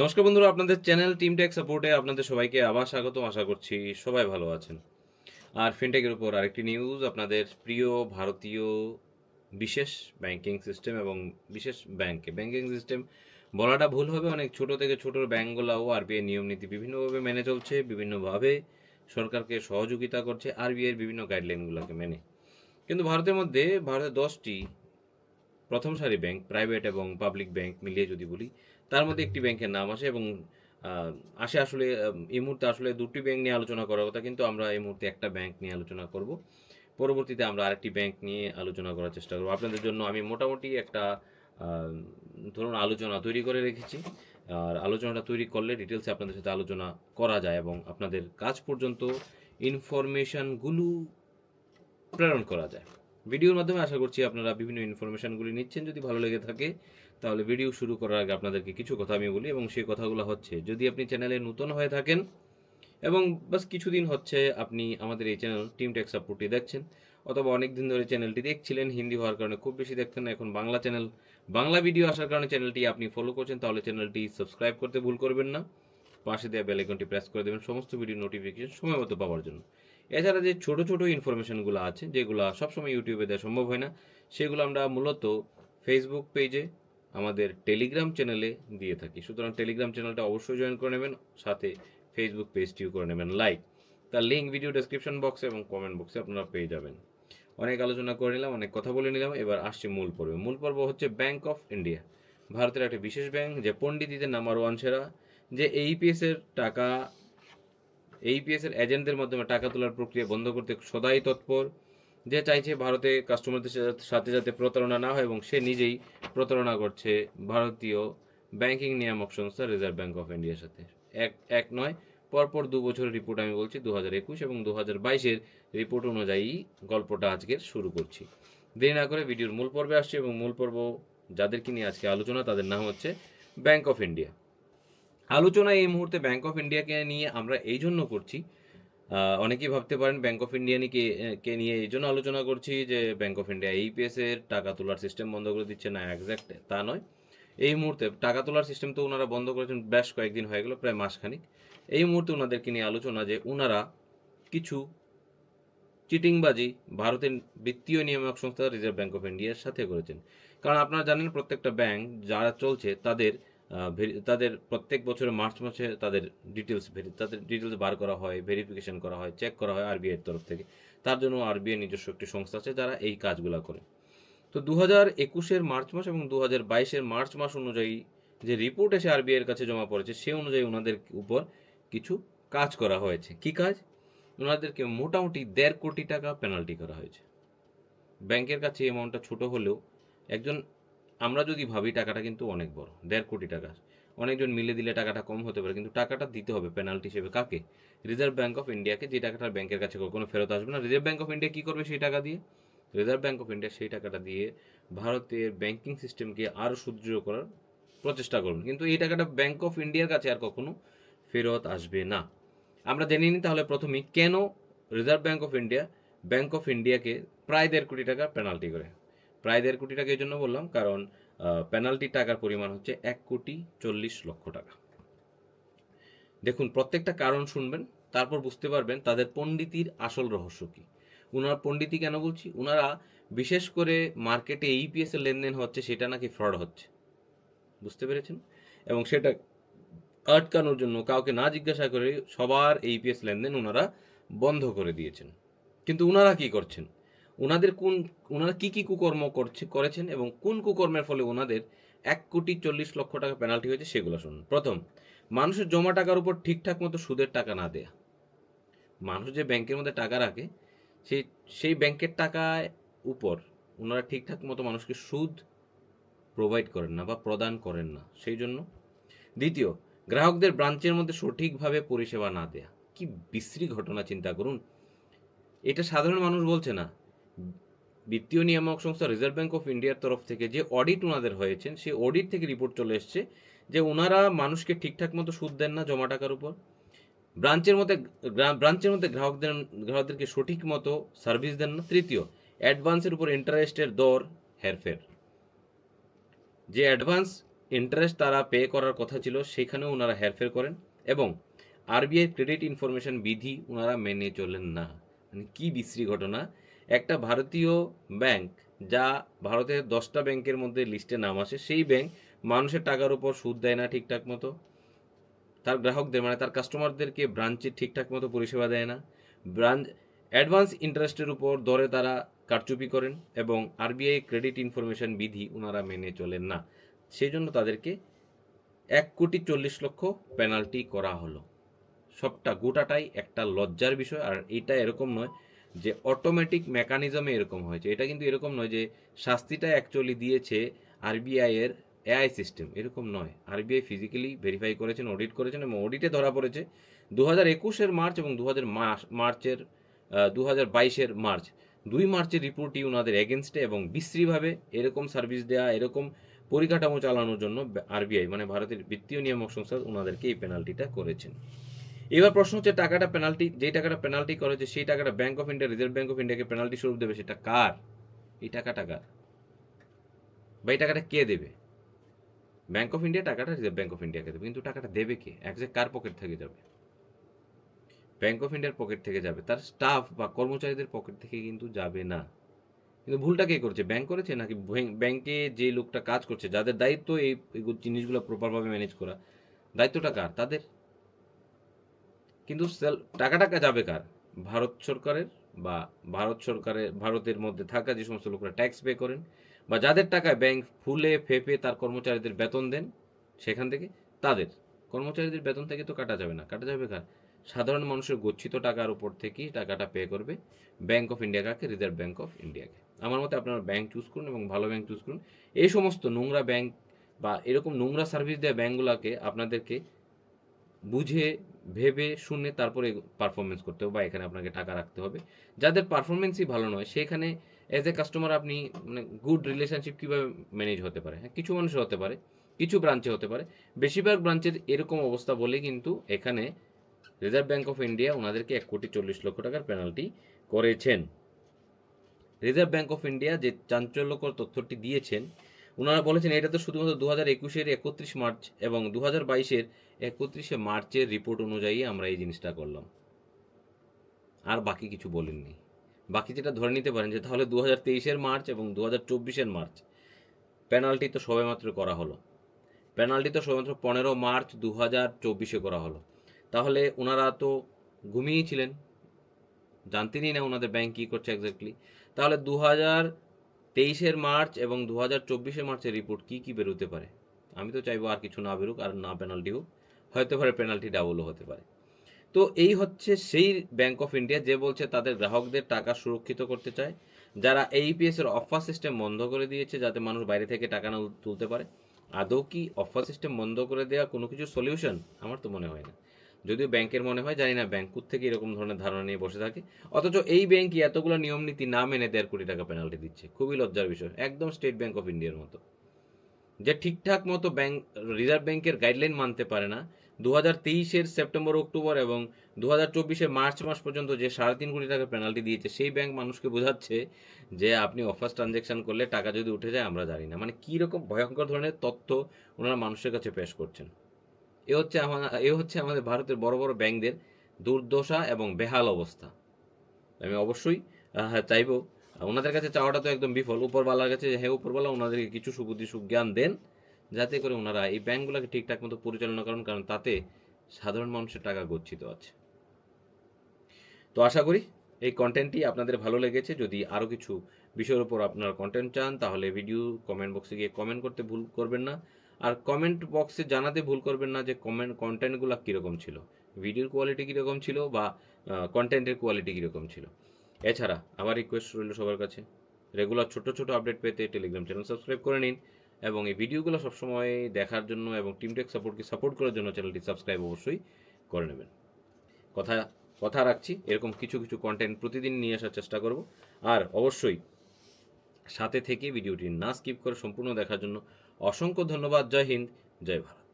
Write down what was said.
নমস্কার বন্ধুরা, আপনাদের চ্যানেল টিম টেক সাপোর্টে আপনাদের সবাইকে আবার স্বাগত আশা করছি সবাই ভালো আছেন। আর ফিনটেকের উপর আরেকটি নিউজ আপনাদের প্রিয় ভারতীয় বিশেষ ব্যাংকিং সিস্টেম এবং বিশেষ ব্যাংকে ব্যাংকিং সিস্টেম বলাটা ভুল হবে, অনেক ছোট থেকে ছোট ব্যাংকগুলাও আরবিআই নিয়ম নীতি বিভিন্নভাবে মেনে চলছে, বিভিন্নভাবে সরকারকে সহযোগিতা করছে আরবিআইয়ের বিভিন্ন গাইডলাইনগুলোকে মেনে। কিন্তু ভারতের মধ্যে ভারতের দশটি প্রথম সারি ব্যাংক প্রাইভেট এবং পাবলিক ব্যাংক মিলিয়ে যদি বলি তার মধ্যে একটি ব্যাংকের নাম আসে এবং আসে আসলে এই মুহূর্তে আসলে দুটি ব্যাংক নিয়ে আলোচনা করার কথা, কিন্তু আমরা এই মুহূর্তে একটা ব্যাংক নিয়ে আলোচনা করব। পরবর্তীতে আমরা আরেকটি ব্যাংক নিয়ে আলোচনা করার চেষ্টা করব। আপনাদের জন্য আমি মোটামুটি একটা ধরুন আলোচনা তৈরি করে রেখেছি। আর আলোচনাটা তৈরি করলে ডিটেলসে আপনাদের সাথে আলোচনা করা যায় এবং আপনাদের কাজ পর্যন্ত ইনফরমেশনগুলো প্রেরণ করা যায়। ভিডিওর মাধ্যমে আশা করছি আপনারা বিভিন্ন ইনফরমেশনগুলি নিচ্ছেন। যদি ভালো লেগে থাকে তাহলে ভিডিও শুরু করার আগে আপনাদেরকে কিছু কথা আমি বলি এবং সেই কথাগুলো হচ্ছে, যদি আপনি চ্যানেলে নতুন হয়ে থাকেন এবং বাস কিছুদিন হচ্ছে আপনি আমাদের এই চ্যানেল টিম টেক সাপোর্টটি দেখছেন, অথবা অনেক দিন ধরে চ্যানেলটি দেখছিলেন, হিন্দি হওয়ার কারণে খুব বেশি দেখতেন না, এখন বাংলা চ্যানেল বাংলা ভিডিও আসার কারণে চ্যানেলটি আপনি ফলো করছেন, তাহলে চ্যানেলটি সাবস্ক্রাইব করতে ভুল করবেন না। পাশে দেওয়া বেল আইকনটি প্রেস করে দেবেন, সমস্ত ভিডিও নোটিফিকেশন সময় মতো পাওয়ার জন্য। এছাড়া যে ছোট ছোট ইনফরমেশনগুলো আছে, যেগুলো সবসময় ইউটিউবে দেওয়া সম্ভব হয় না, সেগুলো আমরা মূলত ফেসবুক পেজে আমাদের টেলিগ্রাম চ্যানেলে দিয়ে থাকি। সুতরাং টেলিগ্রাম চ্যানেলটা অবশ্যই জয়েন করে নেবেন, সাথে ফেসবুক পেজটিও করে নেবেন। লাইক তার লিঙ্ক ভিডিও ডেসক্রিপশন বক্সে এবং কমেন্ট বক্সে আপনারা পেয়ে যাবেন। অনেক আলোচনা করে নিলাম, অনেক কথা বলে নিলাম, এবার আসছে মূল পর্বে। মূল পর্ব হচ্ছে ব্যাংক অফ ইন্ডিয়া ভারতের একটা বিশেষ ব্যাংক যে পণ্ডিতদের নাম্বার ওয়ান সেরা যে এইপিএস এর টাকা এইপিএস এর এজেন্টদের মাধ্যমে টাকা তোলার প্রক্রিয়া বন্ধ করতে সদাই তৎপর। যে চাইছে ভারতে কাস্টমারদের সাথে যাতে প্রতারণা না হয় এবং সে নিজেই প্রতারণা করছে ভারতীয় ব্যাংকিং নিয়ামক সংস্থা রিজার্ভ ব্যাংক অফ ইন্ডিয়ার সাথে। এক এক নয়, পরপর দু বছরের রিপোর্ট আমি বলছি দু হাজার একুশ এবং দু হাজার বাইশের রিপোর্ট অনুযায়ী গল্পটা আজকের শুরু করছি। দেরি না করে ভিডিওর মূল পর্বে আসছে এবং মূল পর্ব যাদেরকে নিয়ে আজকে আলোচনা, তাদের নাম হচ্ছে ব্যাংক অফ ইন্ডিয়া আলোচনা এই মুহূর্তে ব্যাংক অফ ইন্ডিয়াকে নিয়ে আমরা এই জন্য করছি অনেকেই ভাবতে পারেন ব্যাংক অফ ইন্ডিয়া নিয়ে কে নিয়ে এই জন্য আলোচনা করছি যে ব্যাংক অফ ইন্ডিয়া এইপিএস এর টাকা তোলার সিস্টেম বন্ধ করে দিচ্ছে। না একজ্যাক্ট তা নয়। এই মুহূর্তে টাকা তোলার সিস্টেম তো ওনারা বন্ধ করেছেন বেশ কয়েকদিন হয়ে গেল, প্রায় মাসখানিক। এই মুহূর্তে ওনাদেরকে নিয়ে আলোচনা যে ওনারা কিছু চিটিংবাজি ভারতের বিত্তীয় নিয়ামক সংস্থা রিজার্ভ ব্যাংক অফ ইন্ডিয়ার সাথে করেছেন। কারণ আপনারা জানেন প্রত্যেকটা ব্যাংক যারা চলছে তাদের তাদের প্রত্যেক বছরে মার্চ মাসে তাদের ডিটেলস ভেরি তাদের ডিটেলস বার করা হয় ভেরিফিকেশন করা হয় চেক করা হয় আরবিআই এর তরফ থেকে। তার জন্য আরবিআই নিজস্ব একটি সংস্থা আছে যারা এই কাজগুলো করে। তো দু হাজার একুশের মার্চ মাস এবং দু হাজার বাইশের মার্চ মাস অনুযায়ী যে রিপোর্ট এসে আরবিআই এর কাছে জমা পড়েছে, সে অনুযায়ী ওনাদের উপর কিছু কাজ করা হয়েছে। কি কাজ? ওনাদেরকে মোটামুটি দেড় কোটি টাকা পেনাল্টি করা হয়েছে। ব্যাংকের কাছে অ্যামাউন্টটা ছোট হলেও একজন আমরা যদি ভাবি টাকাটা কিন্তু অনেক বড়, দেড় কোটি টাকা। অনেকজন মিলে দিলে টাকাটা কম হতে পারে, কিন্তু টাকাটা দিতে হবে পেনাল্টি হিসেবে কাকে? রিজার্ভ ব্যাঙ্ক অফ ইন্ডিয়াকে যে টাকাটা ব্যাংকের কাছে কখনো ফেরত আসবে না। রিজার্ভ ব্যাংক অফ ইন্ডিয়া কী করবে সেই টাকা দিয়ে? রিজার্ভ ব্যাঙ্ক অফ ইন্ডিয়া সেই টাকাটা দিয়ে ভারতের ব্যাংকিং সিস্টেমকে আরও সুদৃঢ় করার প্রচেষ্টা করবেন কিন্তু এই টাকাটা ব্যাঙ্ক অফ ইন্ডিয়ার কাছে আর কখনো ফেরত আসবে না। আমরা জেনে নিই তাহলে প্রথমেই কেন reserve bank of India bank of ইন্ডিয়াকে প্রায় দেড় কোটি টাকা পেনাল্টি করে? প্রায় দেড় কোটি টাকা এই জন্য বললাম, কারণ পেনাল্টি টাকার পরিমাণ হচ্ছে এক কোটি চল্লিশ লক্ষ টাকা। দেখুন, প্রত্যেকটা কারণ শুনবেন, তারপর বুঝতে পারবেন তাদের পণ্ডিতির আসল রহস্য কি। ওনারা পণ্ডিতি কেন বলছি? ওনারা বিশেষ করে মার্কেটে ইপিএস এর লেনদেন হচ্ছে, সেটা নাকি ফ্রড হচ্ছে। বুঝতে পেরেছেন? এবং সেটা আটকানোর জন্য কাউকে না জিজ্ঞাসা করে সবার এইপিএস লেনদেন ওনারা বন্ধ করে দিয়েছেন। কিন্তু ওনারা কি করছেন? ওনাদের কোন, ওনারা কী কী কুকর্ম করছে, করেছেন এবং কোন কুকর্মের ফলে ওনাদের এক কোটি চল্লিশ লক্ষ টাকা পেনাল্টি হয়েছে সেগুলো শুনুন। প্রথম, মানুষের জমা টাকার উপর ঠিকঠাক মতো সুদের টাকা না দেয়া। মানুষ যে ব্যাংকের মধ্যে টাকা রাখে সেই সেই ব্যাংকের টাকায় উপর ওনারা ঠিকঠাক মতো মানুষকে সুদ প্রোভাইড করেন না বা প্রদান করেন না, সেই জন্য। দ্বিতীয়, গ্রাহকদের ব্রাঞ্চের মধ্যে সঠিকভাবে পরিষেবা না দেয়া। কি বিশ্রী ঘটনা চিন্তা করুন। এটা সাধারণ মানুষ বলছে না। বিত্তীয় নিয়ামক সংস্থা রিজার্ভ ব্যাংক অফ ইন্ডিয়ার তরফ থেকে যে অডিট ওনাদের হয়েছেন, সেই অডিট থেকে রিপোর্ট চলে এসছে যে ওনারা মানুষকে ঠিকঠাক মতো সুদ দেন না জমা টাকার উপর। ব্রাঞ্চের মধ্যে ব্রাঞ্চের মধ্যে গ্রাহকদের, গ্রাহকদেরকে সঠিক মতো সার্ভিস দেন না। তৃতীয় অ্যাডভান্সের উপর ইন্টারেস্টের দর হেরফের। যে অ্যাডভান্স ইন্টারেস্ট তারা পে করার কথা ছিল, সেখানেও ওনারা হেরফের করেন এবং আরবিআই ক্রেডিট ইনফরমেশন বিধি ওনারা মেনে চলেন না। মানে কী বিশ্রী ঘটনা। একটা ভারতীয় ব্যাংক, যা ভারতের দশটা ব্যাংকের মধ্যে লিস্টে নাম আসে সেই ব্যাংক মানুষের টাকার উপর সুদ দেয় না ঠিকঠাক মতো। তার গ্রাহকদের মানে তার কাস্টমারদেরকে ব্রাঞ্চে ঠিকঠাক মতো পরিষেবা দেয় না। ব্রাঞ্চ, অ্যাডভান্স ইন্টারেস্টের উপর দরে তারা কারচুপি করেন এবং আরবিআই ক্রেডিট ইনফরমেশন বিধি ওনারা মেনে চলেন না। সেই জন্য তাদেরকে এক কোটি চল্লিশ লক্ষ পেনাল্টি করা হলো। সবটা, গোটাটাই একটা লজ্জার বিষয়, আর এটা এরকম নয় যে অটোমেটিক মেকানিজমে এরকম হয়েছে। এটা কিন্তু এরকম নয় যে শাস্তিটা অ্যাকচুয়ালি দিয়েছে আরবিআই এর এআই সিস্টেম এরকম নয়। আরবিআই ফিজিক্যালি ভেরিফাই করেছেন অডিট করেছেন এবং অডিটে ধরা পড়েছে দু হাজার একুশের মার্চ এবং দু হাজার মার্চের দু হাজার বাইশের মার্চ। দুই মার্চের রিপোর্টই ওনাদের এগেনস্টে এবং বিশ্রীভাবে এরকম সার্ভিস দেওয়া এরকম পরিকাঠামো চালানোর জন্য আরবিআই মানে ভারতের বিত্তীয় নিয়ামক সংস্থা ওনাদেরকে এই পেনাল্টিটা করেছেন। এবার প্রশ্ন হচ্ছে, টাকাটা পেনাল্টি যেই টাকাটা পেনাল্টি করেছে সেই টাকাটা bank of India reserve bank of ইন্ডিয়াকে পেনাল্টি স্বরূপ দেবে, সেটা কার? এই টাকাটা কার? বা এই টাকাটা কে দেবে? ব্যাংক অফ ইন্ডিয়া টাকাটা রিজার্ভ ব্যাংক অফ ইন্ডিয়াকে দেবে, কিন্তু টাকাটা দেবে কে? একজ্যাক্ট কার পকেট থেকে যাবে? ব্যাংক অফ ইন্ডিয়ার পকেট থেকে যাবে, তার স্টাফ বা কর্মচারীদের পকেট থেকে কিন্তু যাবে না। কিন্তু ভুলটা কে করেছে? ব্যাংক করেছে নাকি ব্যাংকে যে লোকটা কাজ করছে, যাদের দায়িত্ব এই জিনিসগুলো প্রপারভাবে ম্যানেজ করা, দায়িত্বটা কার? তাদের। কিন্তু সেল, টাকাটা যাবে কার? ভারত সরকারের বা ভারত সরকারের ভারতের মধ্যে থাকা যে সমস্ত লোকরা ট্যাক্স পে করেন বা যাদের টাকায় ব্যাংক ফুলে, ফেপে তার কর্মচারীদের বেতন দেন সেখান থেকে তাদের কর্মচারীদের বেতন থেকে তো কাটা যাবে না। কাটা যাবে কার? সাধারণ মানুষের গচ্ছিত টাকার উপর থেকেই টাকাটা পে করবে ব্যাংক অফ ইন্ডিয়া কাকে? রিজার্ভ ব্যাংক অফ ইন্ডিয়াকে আমার মতে আপনারা ব্যাংক চুজ করুন এবং ভালো ব্যাংক চুজ করুন। এই সমস্ত নোংরা ব্যাংক বা এরকম নোংরা সার্ভিস দেওয়া ব্যাংকগুলোকে আপনাদেরকে বুঝে, ভেবে, শুনে তারপরে পারফরমেন্স করতে হবে বা এখানে আপনাকে টাকা রাখতে হবে। যাদের পারফরমেন্সই ভালো নয়, সেখানে অ্যাজ এ কাস্টমার আপনি মানে গুড রিলেশনশিপ কীভাবে ম্যানেজ হতে পারে? হ্যাঁ কিছু মানুষের হতে পারে, কিছু ব্রাঞ্চে হতে পারে। বেশিরভাগ ব্রাঞ্চের এরকম অবস্থা বলে কিন্তু এখানে রিজার্ভ ব্যাঙ্ক অফ ইন্ডিয়া ওনাদেরকে এক কোটি চল্লিশ লক্ষ টাকার পেনাল্টি করেছেন। রিজার্ভ ব্যাঙ্ক অফ ইন্ডিয়া যে চাঞ্চল্যকর তথ্যটি দিয়েছেন ওনারা বলেছেন এটা তো শুধুমাত্র দু হাজার একুশের একত্রিশ মার্চ এবং দু হাজার বাইশের একত্রিশে মার্চের রিপোর্ট অনুযায়ী আমরা এই জিনিসটা করলাম। আর বাকি কিছু বলেননি। বাকি যেটা ধরে নিতে পারেন যে তাহলে দু হাজার তেইশের মার্চ এবং দু হাজার চব্বিশের মার্চ পেনাল্টি তো সবেমাত্র করা হলো। পেনাল্টি তো সবেমাত্র পনেরো মার্চ দু হাজার চব্বিশে করা হলো। তাহলে ওনারা তো ঘুমিয়েই ছিলেন। জানতেনই না ওনাদের ব্যাংক কী করছে এক্স্যাক্টলি তাহলে দু হাজার তেইশের মার্চ এবং দু হাজার চব্বিশে মার্চের রিপোর্ট কী কী বেরোতে পারে? আমি তো চাইব আর কিছু না বেরুক, আর না পেনাল্টি হোক, হয়তো পারে পেনাল্টি ডাবলও হতে পারে। তো এই হচ্ছে সেই ব্যাংক অফ ইন্ডিয়া যে বলছে তাদের গ্রাহকদের টাকা সুরক্ষিত করতে চায়, যারা এইপিএস এর অফার সিস্টেম বন্ধ করে দিয়েছে যাতে মানুষ বাইরে থেকে টাকা না তুলতে পারে। আদৌ কি অফার সিস্টেম বন্ধ করে দেওয়া কোনো কিছু সলিউশন আমার তো মনে হয় না। যদিও ব্যাংকের মনে হয়, জানি না ব্যাংক থেকে এরকম ধরনের ধারণা নিয়ে বসে থাকে। অথচ এই ব্যাংকই এতগুলো নিয়ম নীতি না মেনে দেড় কোটি টাকা পেনাল্টি দিচ্ছে। খুবই লজ্জার বিষয়। একদম স্টেট ব্যাংক অফ ইন্ডিয়ার মতো। যে ঠিকঠাক মতো ব্যাংক, রিজার্ভ ব্যাংকের গাইডলাইন মানতে পারে না দু হাজার তেইশের সেপ্টেম্বর, অক্টোবর এবং দু হাজার চব্বিশের মার্চ মাস পর্যন্ত যে সাড়ে তিন কোটি টাকা পেনাল্টি দিয়েছে, সেই ব্যাংক মানুষকে বোঝাচ্ছে যে আপনি অফার্স ট্রানজ্যাকশন করলে টাকা যদি উঠে যায়, আমরা জানি না। মানে কীরকম ভয়ঙ্কর ধরনের তথ্য ওনারা মানুষের কাছে পেশ করছেন। এ হচ্ছে আমার, এ হচ্ছে আমাদের ভারতের বড় বড় ব্যাংকদের দুর্দশা এবং বেহাল অবস্থা। আমি অবশ্যই চাইব। ওনাদের কাছে চাওয়াটা তো একদম বিফল। উপরওয়ালার কাছে হ্যাঁ উপরওয়ালা, ওনাদেরকে কিছু সুবুদ্ধি, সুজ্ঞান দেন, যাতে করে ওনারা এই ব্যাংকগুলোকে ঠিকঠাক মতো পরিচালনা করেন, কারণ তাতে সাধারণ মানুষের টাকা গচ্ছিত আছে। তো আশা করি এই কন্টেন্টটি আপনাদের ভালো লেগেছে। যদি আরও কিছু বিষয়ের উপর আপনারা কন্টেন্ট চান, তাহলে ভিডিও কমেন্ট বক্সে গিয়ে কমেন্ট করতে ভুল করবেন না। আর কমেন্ট বক্সে জানাতে ভুল করবেন না যে কমেন্ট কন্টেন্টগুলো কীরকম ছিল ভিডিওর কোয়ালিটি কীরকম ছিল বা কন্টেন্টের কোয়ালিটি কীরকম ছিল। এছাড়া আমার রিকোয়েস্ট রইল সবার কাছে রেগুলার ছোট ছোট আপডেট পেতে টেলিগ্রাম চ্যানেল সাবস্ক্রাইব করে নিন এবং এই ভিডিওগুলো সবসময় দেখার জন্য এবং টিমটেক সাপোর্টকে সাপোর্ট করার জন্য চ্যানেলটি সাবস্ক্রাইব অবশ্যই করে নেবেন। কথা কথা রাখছি, এরকম কিছু কিছু কন্টেন্ট প্রতিদিন নিয়ে আসার চেষ্টা করব। আর অবশ্যই সাথে থেকে ভিডিওটি না স্কিপ করে সম্পূর্ণ দেখার জন্য অসংখ্য ধন্যবাদ জয় হিন্দ জয় ভারত।